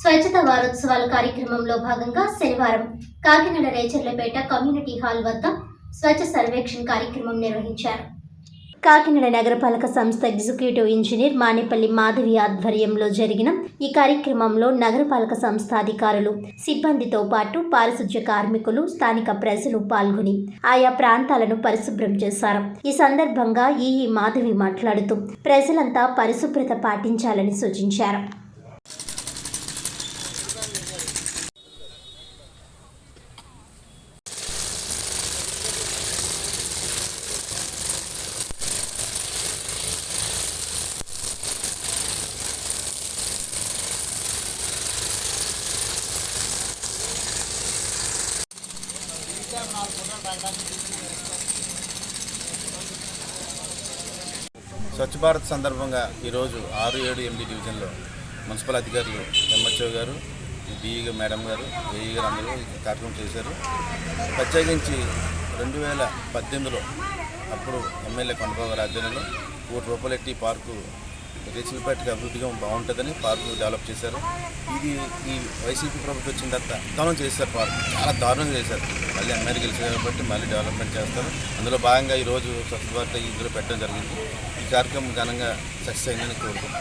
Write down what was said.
స్వచ్ఛత వారోత్సవాల కార్యక్రమంలో భాగంగా శనివారం కాకినాడ రేచర్లపేట కమ్యూనిటీ హాల్ వద్ద స్వచ్ఛ సర్వేక్షణ్ కార్యక్రమం నిర్వహించారు. కాకినాడ నగరపాలక సంస్థ ఎగ్జిక్యూటివ్ ఇంజనీర్ మానేపల్లి మాధవి ఆధ్వర్యంలో జరిగిన ఈ కార్యక్రమంలో నగరపాలక సంస్థ అధికారులు సిబ్బందితో పాటు పారిశుధ్య కార్మికులు స్థానిక ప్రజలు పాల్గొని ఆయా ప్రాంతాలను పరిశుభ్రం చేశారు. ఈ సందర్భంగా ఈఈ మాధవి మాట్లాడుతూ ప్రజలంతా పరిశుభ్రత పాటించాలని సూచించారు. స్వచ్ఛ భారత్ సందర్భంగా ఈరోజు ఆరు ఏడు ఎనిమిది డివిజన్లో మున్సిపల్ అధికారులు ఎంహెచ్ఓ గారు డిఈ మేడం గారు ఏఈ గారు అందరూ కార్యక్రమం చేశారు. ప్రత్యేకించి రెండు వేల పద్దెనిమిదిలో అప్పుడు ఎమ్మెల్యే కొండబాబు గారి ఆధ్వర్యంలో కోటి రూపాయలు ఎట్టి పార్కు రేచిలపేటకి అభివృద్ధిగా బాగుంటుందని పార్కు డెవలప్ చేశారు. ఇది ఈ వైసీపీ ప్రభుత్వం వచ్చిన తర్వాత దారుణం చేశారు పార్క్. చాలా దారుణంగా చేశారు. మళ్ళీ ఎమ్మెల్యే గెలిచారు కాబట్టి మళ్ళీ డెవలప్మెంట్ చేస్తారు. అందులో భాగంగా ఈరోజు స్వచ్ఛ భారత్ ఇందులో పెట్టడం జరిగింది. ఈ కార్యక్రమం ఘనంగా సక్సెస్ అయిందని కోరుకుంటున్నాను.